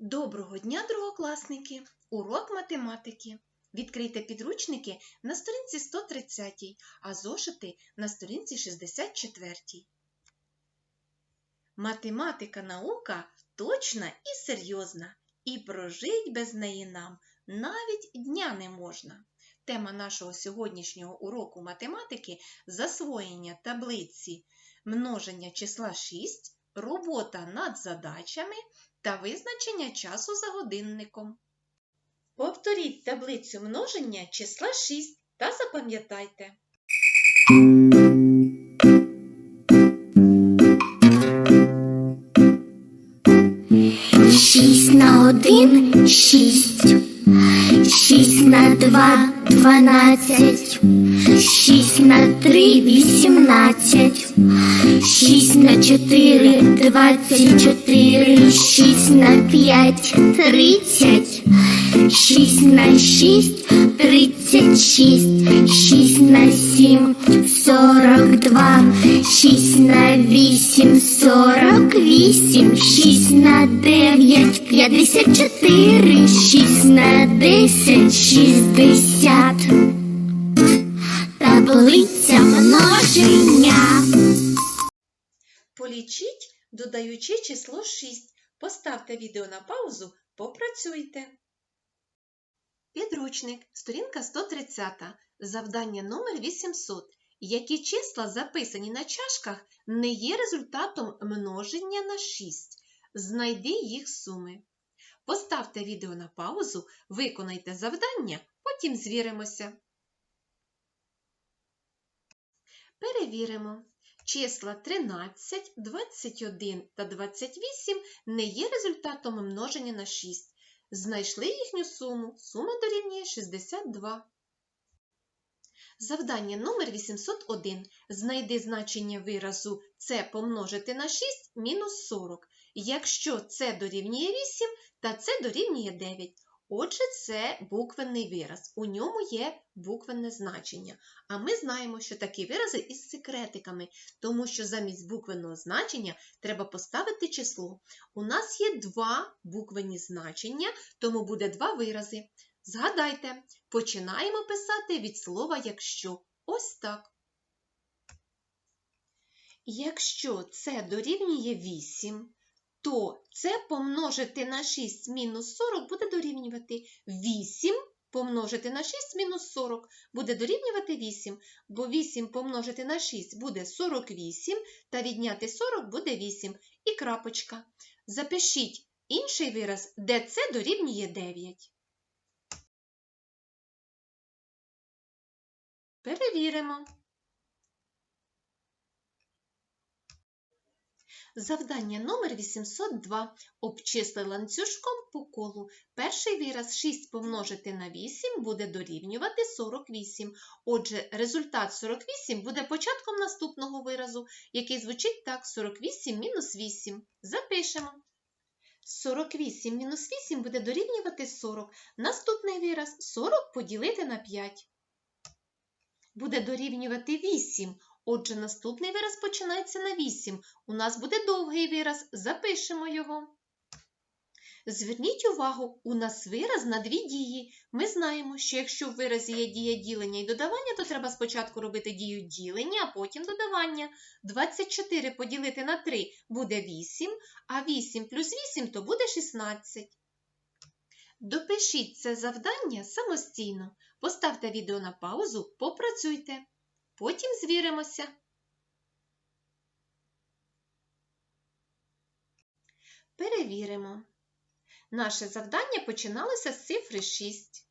Доброго дня, другокласники! Урок математики. Відкрийте підручники на сторінці 130, а зошити на сторінці 64. Математика наука точна і серйозна, і прожить без неї нам навіть дня не можна. Тема нашого сьогоднішнього уроку математики засвоєння таблиці множення числа 6, робота над задачами та визначення часу за годинником. Повторіть таблицю множення числа 6 та запам'ятайте. Шість на один шість, шість на два дванадцять, шість на три вісімнадцять, шість на чотири двадцять чотири, шість на п'ять тридцять, шість на шість тридцять шість, шість на сім сорок два, шість на вісім сорок вісім, шість на дев'ять п'ятдесят чотири, шість на десять шістдесят. Таблиця множення. Полічіть, додаючи число 6. Поставте відео на паузу, попрацюйте. Підручник, сторінка 130, завдання номер 800. Які числа записані на чашках не є результатом множення на 6? Знайди їх суми. Поставте відео на паузу, виконайте завдання, потім звіримося. Перевіримо. Числа 13, 21 та 28 не є результатом множення на 6. Знайшли їхню суму. Сума дорівнює 62. Завдання номер 801. Знайди значення виразу це помножити на 6 мінус 40. Якщо це дорівнює 8, та це дорівнює 9. Отже, це буквенний вираз. У ньому є буквенне значення. А ми знаємо, що такі вирази із секретиками, тому що замість буквенного значення треба поставити число. У нас є два буквенні значення, тому буде два вирази. Згадайте, починаємо писати від слова якщо. Ось так. Якщо це дорівнює 8, то це помножити на 6 мінус 40 буде дорівнювати 8 помножити на 6 мінус 40 буде дорівнювати 8, бо 8 помножити на 6 буде 48, та відняти 40 буде 8. І крапочка. Запишіть інший вираз, де це дорівнює 9. Перевіримо. Завдання номер 802. Обчисли ланцюжком по колу. Перший вираз 6 помножити на 8 буде дорівнювати 48. Отже, результат 48 буде початком наступного виразу, який звучить так: 48 мінус 8. Запишемо. 48 мінус 8 буде дорівнювати 40. Наступний вираз 40 поділити на 5. Буде дорівнювати 8. Отже, наступний вираз починається на 8. У нас буде довгий вираз, запишемо його. Зверніть увагу, у нас вираз на дві дії. Ми знаємо, що якщо в виразі є дія ділення і додавання, то треба спочатку робити дію ділення, а потім додавання. 24 поділити на 3 буде 8, а 8 плюс 8 то буде 16. Допишіть це завдання самостійно. Поставте відео на паузу, попрацюйте. Потім звіримося. Перевіримо. Наше завдання починалося з цифри 6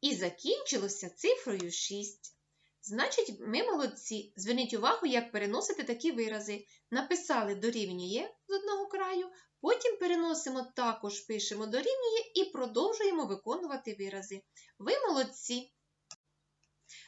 і закінчилося цифрою 6. Значить, ми молодці. Зверніть увагу, як переносити такі вирази. Написали дорівнює з одного краю, потім переносимо також, пишемо дорівнює і продовжуємо виконувати вирази. Ви молодці.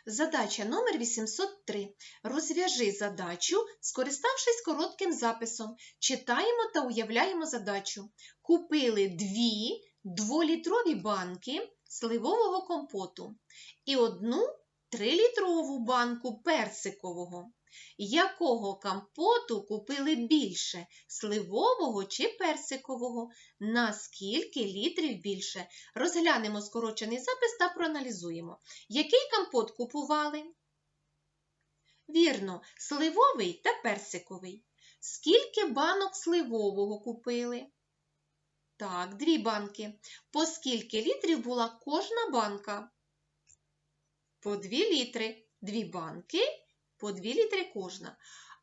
Задача номер 803. Розв'яжи задачу, скориставшись коротким записом. Читаємо та уявляємо задачу. Купили дві дволітрові банки сливового компоту і одну трилітрову банку персикового. Якого компоту купили більше сливового чи персикового? На скільки літрів більше? Розглянемо скорочений запис та проаналізуємо. Який компот купували? Вірно, сливовий та персиковий. Скільки банок сливового купили? Так, дві банки. По скільки літрів була кожна банка? По дві літри. Дві банки, по дві літри кожна.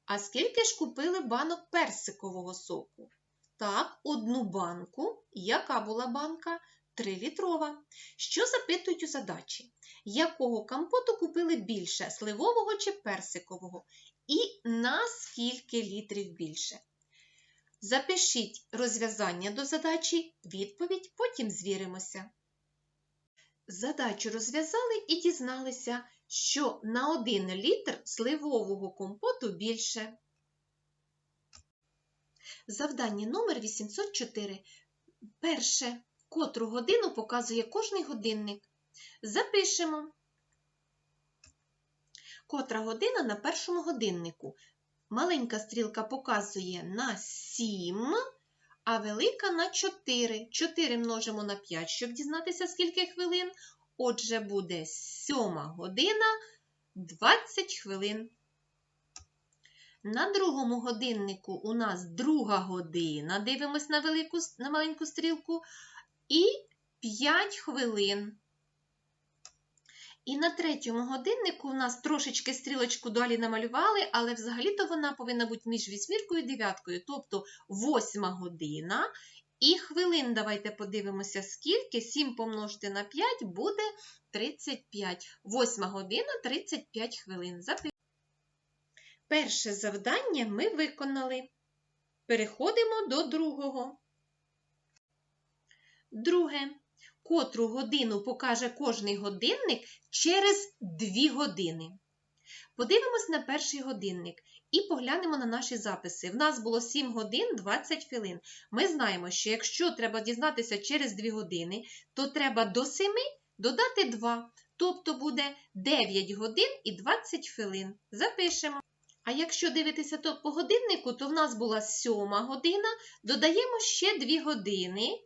А скільки ж купили банок персикового соку? Так, одну банку. Яка була банка? Трилітрова. Що запитують у задачі? Якого компоту купили більше сливового чи персикового? І на скільки літрів більше? Запишіть розв'язання до задачі, відповідь, потім звіримося. Задачу розв'язали і дізналися, що на 1 літр сливового компоту більше. Завдання номер 804. Перше. Котру годину показує кожний годинник. Запишемо. Котра година на першому годиннику. Маленька стрілка показує на 7, а велика на 4. 4 множимо на 5, щоб дізнатися, скільки хвилин. Отже, буде 7 година 20 хвилин. На другому годиннику у нас друга година. Дивимось на, велику, на маленьку стрілку. І 5 хвилин. І на третьому годиннику у нас трошечки стрілочку далі намалювали, але взагалі-то вона повинна бути між вісьміркою і дев'яткою, тобто восьма година. І хвилин, давайте подивимося, скільки. 7 помножити на 5 буде 35. Восьма година 35 хвилин. Перше завдання ми виконали. Переходимо до другого. Друге. Котру годину покаже кожний годинник через 2 години. Подивимось на перший годинник і поглянемо на наші записи. В нас було 7 годин 20 хвилин. Ми знаємо, що якщо треба дізнатися через 2 години, то треба до 7 додати 2, тобто буде 9 годин і 20 хвилин. Запишемо. А якщо дивитися то по годиннику, то в нас була 7 година, додаємо ще 2 години.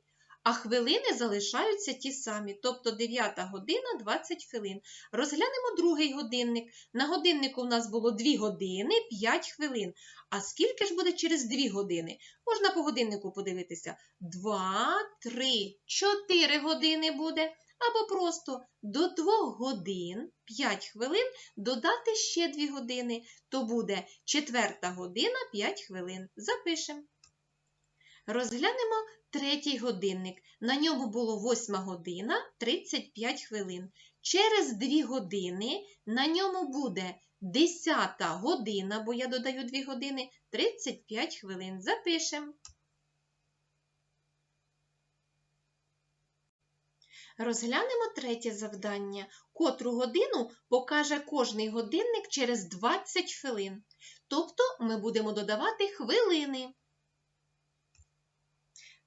А хвилини залишаються ті самі, тобто 9 година 20 хвилин. Розглянемо другий годинник. На годиннику в нас було 2 години 5 хвилин. А скільки ж буде через 2 години? Можна по годиннику подивитися. 2, 3, 4 години буде. Або просто до 2 годин 5 хвилин додати ще 2 години, то буде 4 година 5 хвилин. Запишемо. Розглянемо третій годинник. На ньому було 8 година 35 хвилин. Через 2 години на ньому буде 10 година, бо я додаю 2 години 35 хвилин. Запишемо. Розглянемо третє завдання. Котру годину покаже кожний годинник через 20 хвилин. Тобто ми будемо додавати хвилини.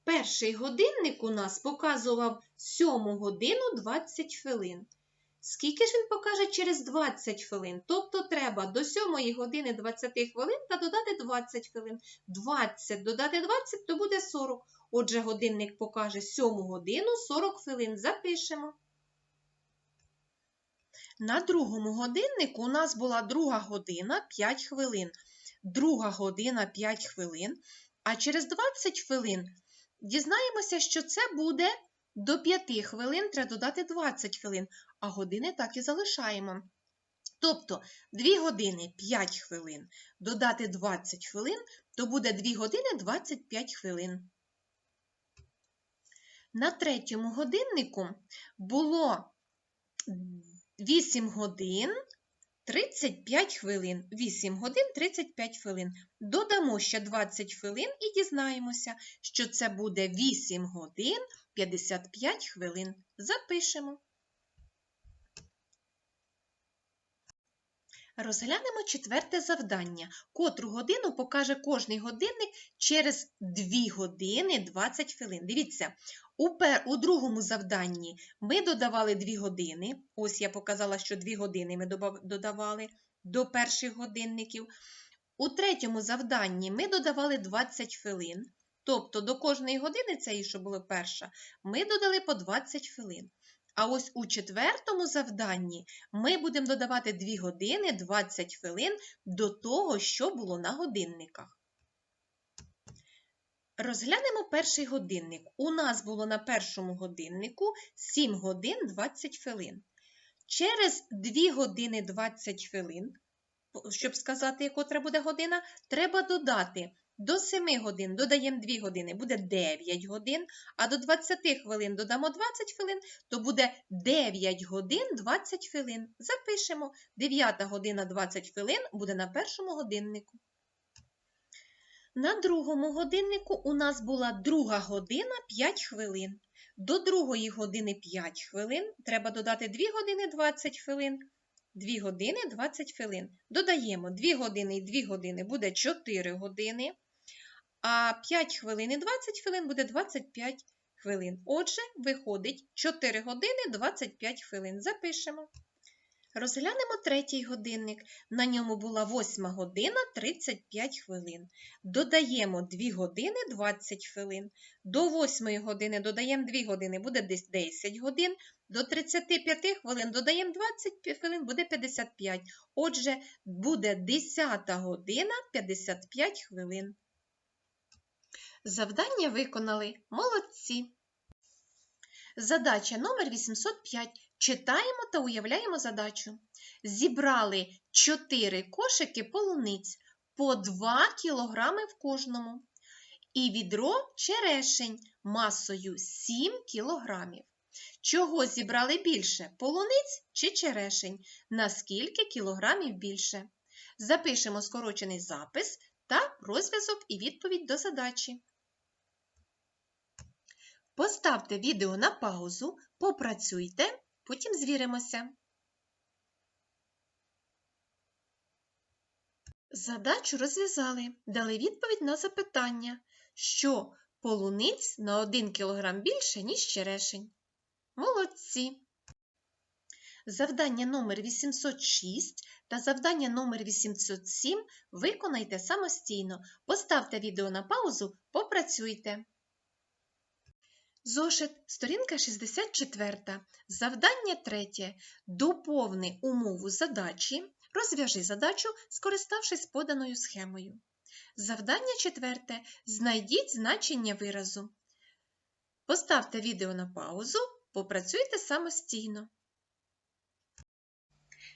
Перший годинник у нас показував 7 годину 20 хвилин. Скільки ж він покаже через 20 хвилин? Тобто треба до 7 години 20 хвилин та додати 20 хвилин. 20 додати 20 то буде 40. Отже, годинник покаже 7 годину 40 хвилин. Запишемо. На другому годиннику у нас була друга година 5 хвилин. Друга година 5 хвилин. А через 20 хвилин дізнаємося, що це буде до 5 хвилин, треба додати 20 хвилин, а години так і залишаємо. Тобто 2 години 5 хвилин, додати 20 хвилин, то буде 2 години 25 хвилин. На третьому годиннику було 8 годин 35 хвилин. 8 годин 35 хвилин. Додамо ще 20 хвилин і дізнаємося, що це буде 8 годин 55 хвилин. Запишемо. Розглянемо четверте завдання. Котру годину покаже кожний годинник через 2 години 20 хвилин. Дивіться, у, пер... у другому завданні ми додавали 2 години. Ось я показала, що 2 години ми додавали. до перших годинників. У третьому завданні ми додавали 20 хвилин. Тобто до кожної години, цієї, що було перша, ми додали по 20 хвилин. А ось у четвертому завданні ми будемо додавати 2 години 20 хвилин до того, що було на годинниках. Розглянемо перший годинник. У нас було на першому годиннику 7 годин 20 хвилин. Через 2 години 20 хвилин, щоб сказати, котра буде година, треба додати до 7 годин додаємо 2 години, буде 9 годин, а до 20 хвилин додамо 20 хвилин, то буде 9 годин 20 хвилин. Запишемо 9 година 20 хвилин буде на першому годиннику. На другому годиннику у нас була друга година 5 хвилин. До другої години 5 хвилин треба додати 2 години 20 хвилин. 2 години 20 хвилин. Додаємо 2 години і 2 години буде 4 години. А 5 хвилин і 20 хвилин буде 25 хвилин. Отже, виходить 4 години 25 хвилин. Запишемо. Розглянемо третій годинник. На ньому була 8 година 35 хвилин. Додаємо 2 години 20 хвилин. До 8 години додаємо 2 години, буде десь 10 годин. До 35 хвилин додаємо 20 хвилин, буде 55. Отже, буде 10 година 55 хвилин. Завдання виконали. Молодці. Задача номер 805. Читаємо та уявляємо задачу. Зібрали 4 кошики полуниць по 2 кг в кожному. І відро черешень масою 7 кг. Чого зібрали більше? Полуниць чи черешень? На скільки кілограмів більше? Запишемо скорочений запис та розв'язок і відповідь до задачі. Поставте відео на паузу, попрацюйте, потім звіримося. Задачу розв'язали, дали відповідь на запитання, що полуниць на 1 кг більше, ніж черешень. Молодці! Завдання номер 806 та завдання номер 807 виконайте самостійно. Поставте відео на паузу, попрацюйте. Зошит, сторінка 64. Завдання третє. Доповни умову задачі. Розв'яжи задачу, скориставшись поданою схемою. Завдання четверте. Знайдіть значення виразу. Поставте відео на паузу, попрацюйте самостійно.